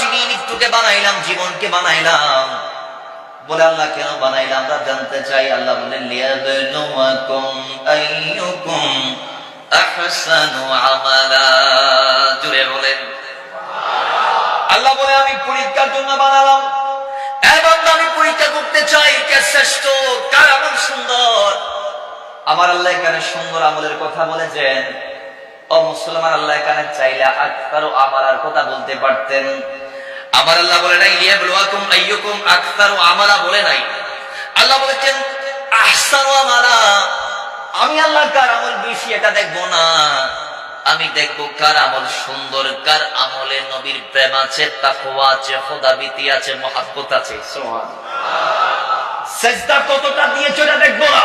যিনি মৃত্যুকে বানাইলাম, জীবনকে বানাইলাম। বলে আল্লাহ, কেন বানাইলাম? আমরা জানতে চাই। আল্লাহ আমালা। জুড়ে বলেন। আল্লাহ বলে, আমি পরীক্ষার জন্য বানালাম। এবং আমি পরীক্ষা করতে চাই কে শ্রেষ্ঠ, কার আমল সুন্দর। আমার আল্লাহ এখানে সুন্দর আমলের কথা বলেছেন। ও মুসলমান আল্লাহ এখানে চাইলে আক্তার আমার আর কথা বলতে পারতেন। আমার আল্লাহ বলে নাই, লিয়াবলুয়াকুম আক্তারু আমালা বলে নাই। আল্লাহ বলেছেন আমি আল্লাহ কার আমল বেশি, এটা দেখব না। আমি দেখব কার আমল সুন্দর, কার আমলে নবীর প্রেম আছে, তাকওয়া আছে খোদাবিতি আছে, মহাব্বত আছে। সেজদা কতটা দিয়েছ এটা দেখব না।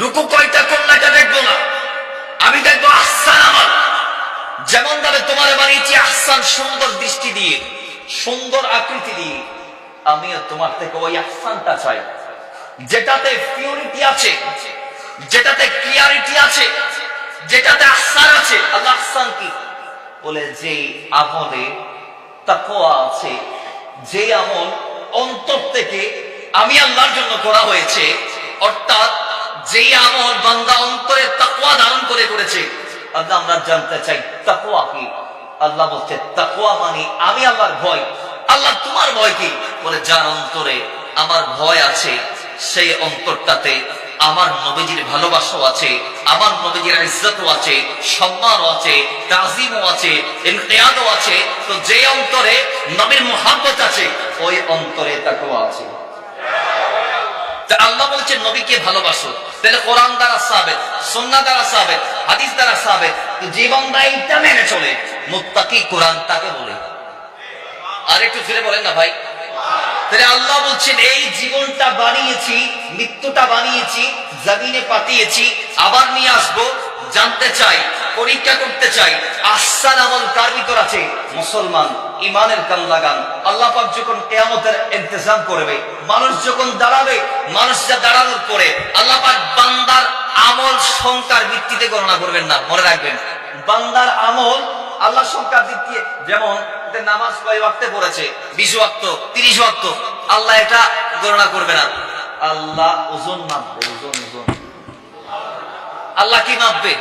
রুকু কয়টা করলা এটা দেখব না। আমি দেখব আহসান আমল যেমন ভাবে তোমার বানিয়েছি আহসান সুন্দর দৃষ্টি দিয়ে। সুন্দর আকৃতি দিয়ে আমিও তোমার থেকে ওই আহসানটা চাই। যেটাতে পিউরিটি আছে, যেটাতে ক্লিয়ারিটি আছে, যেটাতে আহসান আছে। আল্লাহ আহসান কি? বলে, যে আমলে তাকওয়া আছে, যে আমল অন্তর থেকে আমি আল্লাহর জন্য করা হয়েছে, অর্থাৎ যেই আমল বান্দা অন্তরে তাকোয়া ধারণ করে করেছে, আল্লাহ আমরা জানতে চাই তাকোয়া কি? আল্লাহ বলছে, তাকওয়া মানে আমি আল্লাহর ভয়। আল্লাহ তোমার ভয় কি? বলে, যার অন্তরে আমার ভয় আছে, সেই অন্তরটাতে আমার নবীজির ভালোবাসাও আছে, আমার নবীজির ইজ্জতও আছে, সম্মানও আছে, তাজিমও আছে, ইনকিয়াদও আছে। তো যে অন্তরে নবীর মোহাব্বত আছে, ওই অন্তরে তাকওয়া আছে। আল্লাহ বলছেন নবীকে ভালোবাসো। তাহলে কোরআন দ্বারা সাবেত সন্না দ্বারা সাবেত, হাদিস দ্বারা সাবেত যে বান্দা এইটা মেনে চলে। মুত্তাকি কোরআন তাকে বলে। আর একটু ফিরে বলেন না ভাই। তাহলে আল্লাহ বলছেন, এই জীবনটা বানিয়েছি, মৃত্যুটা বানিয়েছি, জমিনে পাঠিয়েছি আবার নিয়ে আসব, জানতে চাই, পরীক্ষা করতে চাই আসান আমল কার ভিতর আছে? মুসলমান ইমানের কান লাগান। আল্লাহ পাক যখন কেয়ামতের ইন্তজাম করবে, মানুষ যখন দাঁড়াবে, মানুষ যা দাঁড়ানোর পরে আল্লাহ পাক বান্দার আমল সংখ্যার ভিত্তিতে গণনা করবেন না। মনে রাখবেন, বান্দার আমল আল্লাহ সংখ্যার দিক দিয়ে যেমন নামাজ কয় ওয়াক্তে পড়েছে? বিশ ওয়াক্ত, তিরিশ ওয়াক্ত। আল্লাহ এটা গণনা করবে না। আল্লাহ ওজন মাপবে, ওজন ওজন। আল্লাহ কি মাপবে?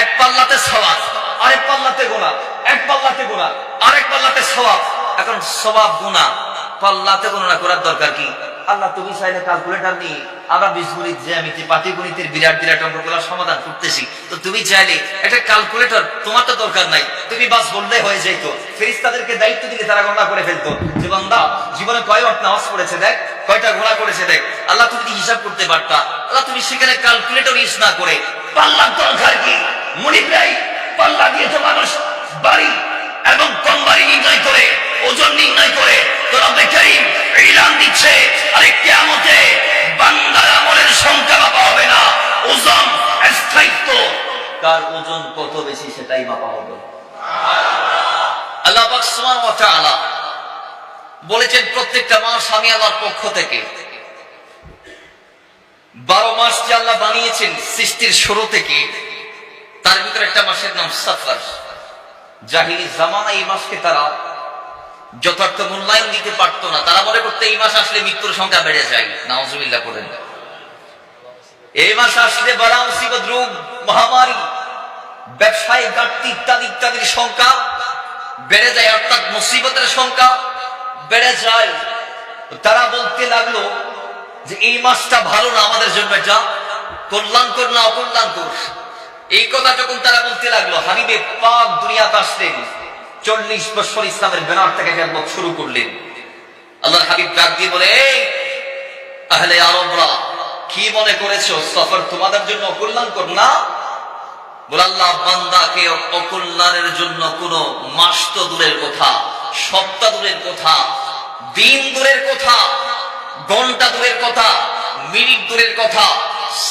এক পাল্লাতে সবাব আরেক পাল্লাতে গোনা, এক পাল্লাতে গোনা, আরেক পাল্লাতে সবাব এখন সবাব গুণা পাল্লাতে গণনা করার দরকার কি? আল্লাহ তুমি চাইলে ক্যালকুলেটর নিয়ে আমরা বীজগণিত জ্যামিতি পাটিগণিতের বিরাট বিরাট অঙ্কগুলোর সমাধান করতেছি। তো তুমি চাইলে একটা ক্যালকুলেটর তোমার তো দরকার নাই। তুমি বাস বললে হয়ে যেত ফেরিস্তাদেরকে দায়িত্ব দিলে তারা গণনা করে ফেলতো। যে বান্দা, জীবনে কয় ওয়াক্ত নামাজ পড়েছে দেখ, কয়টা ঘোড়া করেছে দেখ। আল্লাহ তুমি হিসাব করতে পারতা, আল্লাহ তুমি সেখানে ক্যালকুলেটর ইউজ না করে পাল্লার দরকার কি? মনি প্রায় পাল্লা দিয়েছে মানুষ বাড়ি এবং কম বাড়ি নির্ণয় করে। ওজন নির্ণয় করে তোরা বেকারি ইলান দিচ্ছে। আরে কেমতে বান্দার আমলের সংখ্যা মাপা হবে না, ওজন স্থায়িত্ব। তার ওজন কত বেশি সেটাই মাপা হবে। আল্লাহ পাক সুবহানাহু ওয়া বলেছেন, প্রত্যেকটা মাস আমি আল্লাহর পক্ষ থেকে বারো মাস যে আল্লাহ বানিয়েছেন সৃষ্টির শুরু থেকে, তার ভিতরে একটা মাসের নাম সাফার। জাহিরি জামানা এই মাসকে তারা যথার্থ মূল্যায়ন দিতে পারতো না। তারা মনে করতে, এই মাস আসলে মৃত্যুর সংখ্যা বেড়ে যায়। নাউজুবিল্লাহ করেন এই মাস আসলে বালা রোগ, মহামারী, ব্যবসায়ী ঘাটতি ইত্যাদি ইত্যাদির সংখ্যা বেড়ে যায়, অর্থাৎ মুসিবতের সংখ্যা বেড়ে যায়। তারা বলতে লাগল যে, এই মাসটা ভালো না, আমাদের জন্য এটা কল্যাণকর না অকল্যাণকর? এই কথা যখন তারা বলতে লাগল, হাবিবে পাক দুনিয়াতে আসলেন। চল্লিশ বছর ইসলামের ব্যানার থেকে খেলব শুরু করলেন। আল্লাহর হাবিব ডাক দিয়ে বলে আহলে আরবরা, কি মনে করেছ? সফর তোমাদের জন্য অকল্যাণকর না? বলে, আল্লাহ, বান্দাকে অকল্যাণের জন্য কোন মাস তো দূরের কথা, সপ্তাহ দূরের কথা, দিন দূরের কথা, ঘণ্টা দূরের কথা, মিনিট দূরের কথা,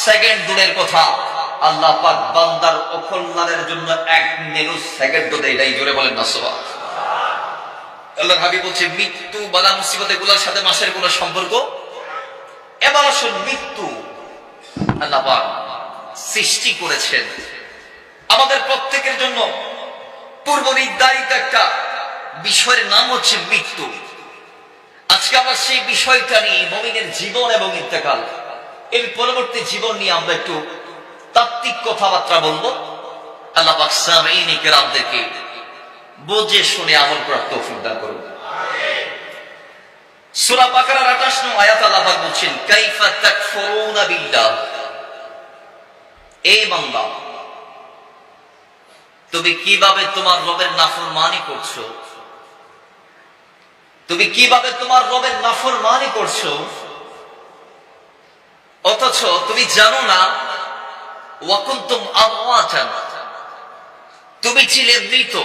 সেকেন্ড দূরের কথা আল্লাহ পাক বান্দার অকল্যাণের জন্য এক নেনু সেকেন্ড দেয় এটাই জোরে বলেন না সোবা আল্লাহ। হাবিব বলছে, মৃত্যু বালা মুসিবত এগুলোর সাথে মাসের কোনো সম্পর্ক? এবার আসুন, মৃত্যু। আল্লাহ পাক সৃষ্টি করেছেন। আমাদের প্রত্যেকের জন্য পূর্ব নির্ধারিত একটা বিষয়ের নাম হচ্ছে মৃত্যু। আজকে আমরা সেই বিষয়টা নিয়ে, মমিনের জীবন এবং ইন্তেকাল, এর পরবর্তী জীবন নিয়ে আমরা একটু তাত্ত্বিক কথাবার্তা বলব। আল্লাহ সামিনী কেরামদেরকে বুঝে শুনে আমল করার তৌফিক দান করুন। সূরা বাকারার 28 নং আয়াত আল্লাহ পাক বলছেন, কাইফা তাকফুরুনা বিল্লাহ। এই বান্দা, তুমি কীভাবে তোমার করছ? তুমি কীভাবে তোমার করছ? অথচ তুমি জানো না তুমি ছিলে মৃত।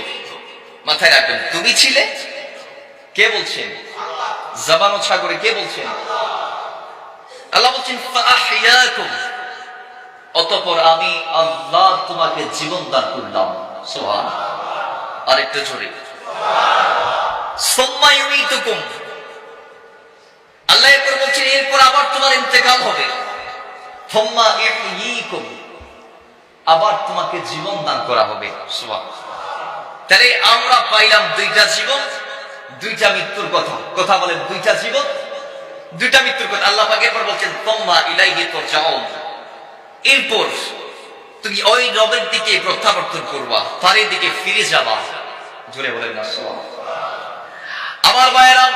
মাথায় রাখবেন, তুমি ছিলে? কে বলছেন? জবানো সাগরে কে বলছেন? আল্লাহ বলছেন অতঃপর আমি আল্লাহ তোমাকে জীবন দান করলাম। সোহান আরেকটা জোরে। সুম্মা আল্লাহ এরপর বলছেন, এরপর আবার তোমার ইন্তেকাল হবে। থম্মা ইহয়িকুম আবার তোমাকে জীবন দান করা হবে। তাহলে আমরা পাইলাম দুইটা জীবন, দুইটা মৃত্যুর কথা। কথা বলেন, দুইটা জীবন, দুইটা মৃত্যুর কথা। আল্লাহ পাক এরপর বলছেন তোমরা ইলাইহি তুরজাউন। এরপর তুমি ওই রবের দিকে প্রত্যাবর্তন করবা তার দিকে ফিরে যাবা। জোরে বলেন না আমার ভাইয়েরা,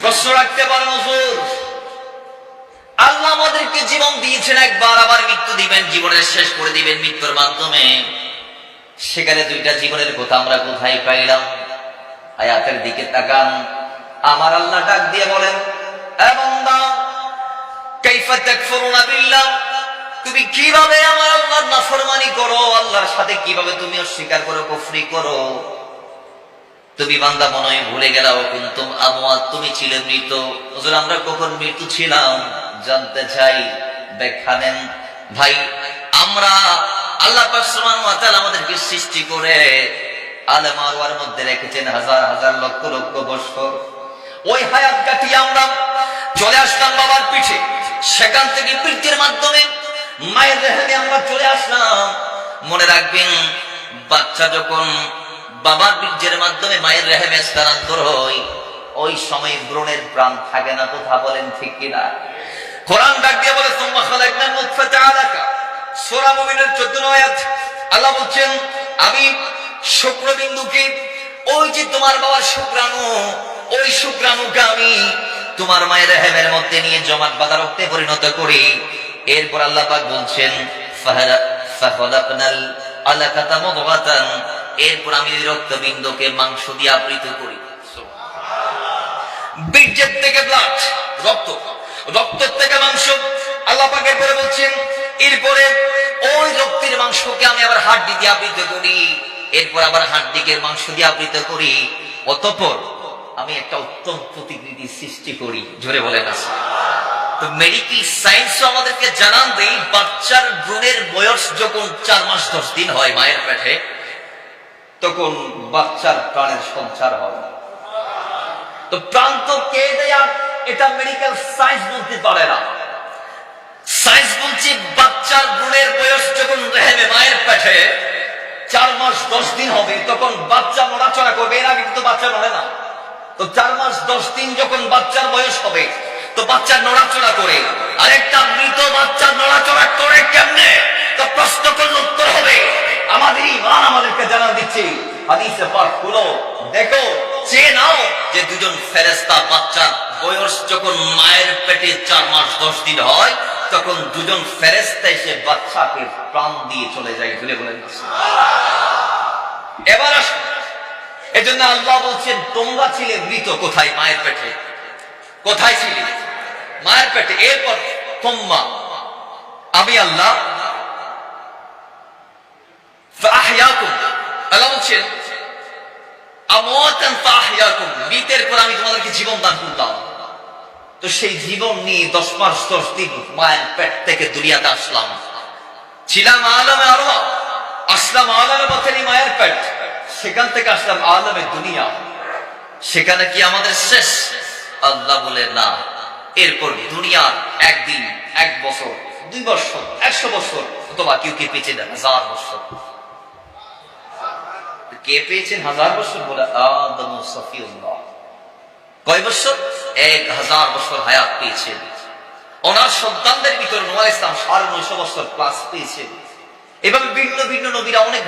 প্রশ্ন রাখতে পারেন হুজুর। আল্লাহ আমাদেরকে জীবন দিয়েছেন একবার, আবার মৃত্যু দিবেন, জীবনের শেষ করে দিবেন মৃত্যুর মাধ্যমে। সেখানে দুইটা জীবনের কথা আমরা কোথায় পাইলাম? আয়াতের দিকে তাকান। আমার আল্লাহ ডাক দিয়ে বলেন এবং তুমি কীভাবে আমার আল্লাহর নাফরমানি করো? আল্লাহর সাথে কীভাবে তুমি অস্বীকার করো, কুফরি করো? তুমি বান্দা মনে ভুলে গেলাও কিন্তু আমওয়াত? তুমি ছিলে মৃত। আমরা কখন মৃত্যু ছিলাম? জানতে চাই, ব্যাখ্যা নেন ভাই, আমরা আল্লাহ আমাদেরকে সৃষ্টি করে আলেম আরওয়ার মধ্যে রেখেছেন হাজার হাজার লক্ষ লক্ষ বছর। ওই হায়াত কাটিয়ে আমরা চলে আসলাম বাবার পিঠে। সেখান থেকে মৃত্যুর মাধ্যমে মায়ের রেহামে আমরা চলে আসলাম। মনে রাখবেন, বাচ্চা যখন বাবার বীর্যের মাধ্যমে মায়ের রেহেমে স্থানান্তর হয়, ওই সময় ব্রণের প্রাণ থাকে না, কথা বলেন ঠিক কিনা? কোরআন ডাক দিয়ে বলে তোমরা খালাকনা নুতফাতা আলাকা সূরা মুমিনের 14 আয়াত। আল্লাহ বলছেন আমি শুক্রবিন্দুকে ওই যে তোমার বাবার শুক্রাণু ওই শুক্রাণুকে আমি তোমার মায়ের রেহেমের মধ্যে নিয়ে জমাট বাঁধা রক্তে পরিণত করি। এরপর আল্লাহ পাক বলছেন ফাহারা আলাকাতা মুদগাতান। এরপর আমি রক্তবিন্দুকে মাংস দিয়ে আবৃত করি। বীর্যের থেকে ব্লাড রক্ত। রক্তের থেকে মাংস। আল্লাহ পাকের পরে বলছেন, এরপরে ওই রক্তের মাংসকে আমি আবার হাড্ডি দিয়ে আবৃত করি। এরপর আবার হাড্ডিকে মাংস দিয়ে আবৃত করি। অতঃপর আমি একটা উত্তম প্রতিকৃতি সৃষ্টি করি। জোরে বলে না। তো মেডিকেল সায়েন্স আমাদেরকে জানান দেই বাচ্চার ভ্রূণের বয়স যখন চার মাস, দশ দিন হয় মায়ের পেটে, তখন বাচ্চার প্রাণের সঞ্চার হয়। তো প্রাণ তো কে দেয়া এটা মেডিকেল সায়েন্স বলতে পারে না। সায়েন্স বলছে বাচ্চার ভ্রূণের বয়স যখন রেহেমে মায়ের পেটে, চার মাস দশ দিন হবে, তখন বাচ্চা নড়াচড়া করবে। এর আগে কিন্তু বাচ্চা নড়ে না। তো চার মাস দশ দিন যখন বাচ্চার বয়স হবে, তো বাচ্চা নড়াচড়া করে। আরেকটা মৃত বাচ্চা নড়াচড়া করে কেমনে? তো প্রশ্ন দিচ্ছে হাদিসে পাক করো দেখো চেয়ে নাও যে দুজন ফেরেস্তা বাচ্চার বয়স যখন মায়ের পেটে চার মাস, দশ দিন হয়, তখন দুজন ফেরেস্তা এসে বাচ্চাকে প্রাণ দিয়ে চলে যায় বলেন। এবার এজন্য আল্লাহ বলছেন, তোমরা ছিলে মৃত কোথায় মায়ের পেটে? কোথায় ছিলে? মায়ের পেটে। এরপর আমি আল্লাহ আল্লাহ বলছেন মৃতের পর আমি তোমাদেরকে জীবন দান করলাম তো সেই জীবন নিয়ে দশ মাস, দশ দিন মায়ের পেট থেকে দুনিয়াতে আসলাম। ছিলাম আলমে আরও আসলাম আলমে পথেরই মায়ের পেট। সেখান থেকে আসলাম আলমে দুনিয়া। সেখানে কি আমাদের শেষ? আল্লাহ বলে, না। এরপর দুনিয়ার একদিন, এক বছর, দুই বছর, একশো বছর, অথবা কেউ কি পিছিয়ে দেন, হাজার বছর। কে পেয়েছেন হাজার বছর বলে? আদম সফিউল্লাহ। কয় বছর? এক হাজার বছর হায়াত পেয়েছেন। ওনার সন্তানদের ভিতরে নোয়া ইসলাম সাড়ে নয়শো বছর ক্লাস পেয়েছেন। এবং ভিন্ন ভিন্ন নবীরা অনেক